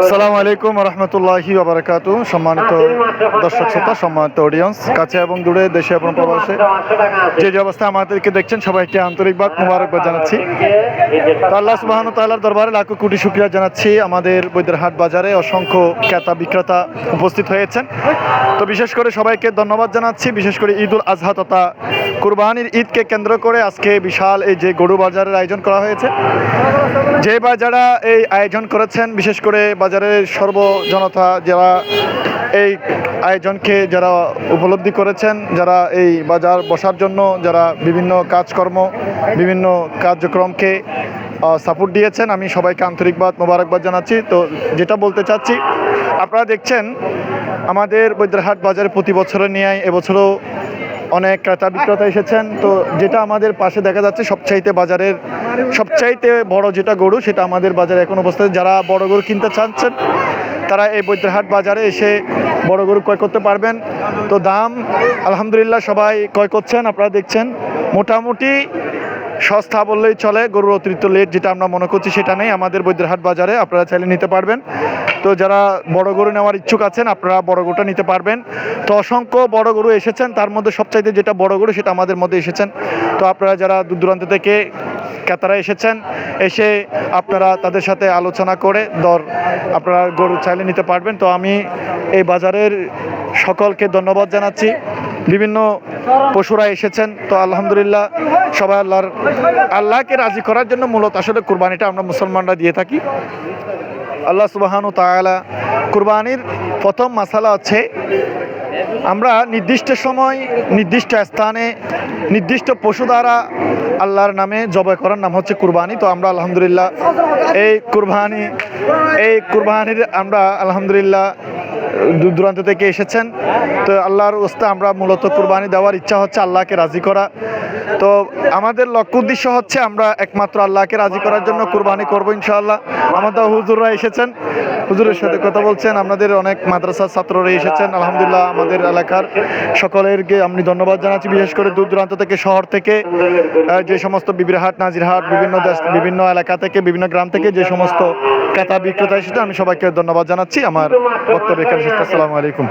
আসসালামু আলাইকুম রহমতুল্লাহি সম্মানিত দর্শক শ্রোতা, সম্মানিত অডিয়েন্স কাছে এবং দূরে, দেশে এবং প্রবাসে। যে যে অবস্থায় আমাদেরকে দেখছেন, সবাইকে আন্তরিকবাদ মুবারকবাদ জানাচ্ছি। আল্লাহ সুবাহন তাল্লার দরবারে লাখো কোটি শুক্রিয়া জানাচ্ছি। আমাদের বাজারে অসংখ্য ক্রেতা বিক্রেতা উপস্থিত হয়েছেন। তো বিশেষ করে সবাইকে ধন্যবাদ জানাচ্ছি। বিশেষ করে ঈদুল আজহা তথা কুরবানির ঈদকে কেন্দ্র করে আজকে বিশাল এই যে গরু বাজারের আয়োজন করা হয়েছে। যে বা যারা এই আয়োজন করেছেন, বিশেষ করে বাজারের সর্বজনতা যারা এই আয়োজনকে যারা উপলব্ধি করেছেন, যারা এই বাজার বসার জন্য যারা বিভিন্ন কাজকর্ম, বিভিন্ন কার্যক্রমকে সাপোর্ট দিয়েছেন, আমি সবাইকে আন্তরিকবাদ, মোবারকবাদ জানাচ্ছি। তো যেটা বলতে চাচ্ছি, আপনারা দেখছেন, আমাদের বৈদ্যহাট বাজারে প্রতি বছরের নিয়ে এবছরও অনেক ক্রেতা বিক্রেতা এসেছেন। তো যেটা আমাদের পাশে দেখা যাচ্ছে, সবচাইতে বাজারের সবচাইতে বড় যেটা গরু, সেটা আমাদের বাজারে এখন অবস্থায় যারা বড় গরু কিনতে চাচ্ছেন, তারা এই বৈদ্যহাট বাজারে এসে বড় গরু ক্রয় করতে পারবেন। তো দাম, আলহামদুলিল্লাহ সবাই ক্রয় করছেন, আপনারা দেখছেন। মোটামুটি সস্তা বললেই চলে, গরুর অতিরিক্ত লেট যেটা আমরা মনে করছি সেটা নেই। আমাদের বৈদ্যহাট বাজারে আপনারা চাইলে নিতে পারবেন। তো যারা বড় গরু নেওয়ার ইচ্ছুক আছেন, আপনারা বড় গরুটা নিতে পারবেন। তো অসংখ্য বড় গরু এসেছেন, তার মধ্যে সবচাইতে যেটা বড় গরু সেটা আমাদের মধ্যে এসেছেন। তো আপনারা যারা দূর দূরান্ত থেকে ক্রেতারা এসেছেন, এসে আপনারা তাদের সাথে আলোচনা করে দর আপনারা গরু চাইলে নিতে পারবেন। তো আমি এই বাজারের সকলকে ধন্যবাদ জানাচ্ছি। বিভিন্ন পশুরা এসেছেন, তো আলহামদুলিল্লাহ সবাই আল্লাহর, আল্লাহকে রাজি করার জন্য মূলত আসলে কুরবানিটা আমরা মুসলমানরা দিয়ে থাকি। আল্লাহ সুবাহানু তাআলা কুরবানির প্রথম মাসালা হচ্ছে, আমরা নির্দিষ্ট সময়, নির্দিষ্ট স্থানে, নির্দিষ্ট পশু দ্বারা আল্লাহর নামে জবাই করার নাম হচ্ছে কুরবানি। তো আমরা আলহামদুলিল্লাহ এই কুরবানি এই কুরবানির আমরা আলহামদুলিল্লাহ দূর দূরান্ত থেকে এসেছেন। তো আল্লাহর ওস্তে আমরা মূলত কুরবানি দেওয়ার ইচ্ছা হচ্ছে আল্লাহকে রাজি করা। তো আমাদের লক্ষ্য উদ্দেশ্য হচ্ছে আমরা একমাত্র আল্লাহকে রাজি করার জন্য কুরবানি করব ইনশাআল্লাহ। আমাদের হুজুররা এসেছেন। হুজুরের সাথে কথা বলছেন। আপনাদের অনেক মাদ্রাসার ছাত্ররা এসেছেন। আলহামদুলিল্লাহ আমাদের এলাকার সকলেরকে আমি ধন্যবাদ জানাচ্ছি। বিশেষ করে দূর দূরান্ত থেকে, শহর থেকে যে সমস্ত বিবিরহাট নাজিরহাট বিভিন্ন দেশ, বিভিন্ন এলাকা থেকে, বিভিন্ন গ্রাম থেকে যে সমস্ত ক্রেতা বিক্রেতা হিসেবে আমি সবাইকে ধন্যবাদ জানাচ্ছি আমার বক্তব্য এখানে। আসসালামু আলাইকুম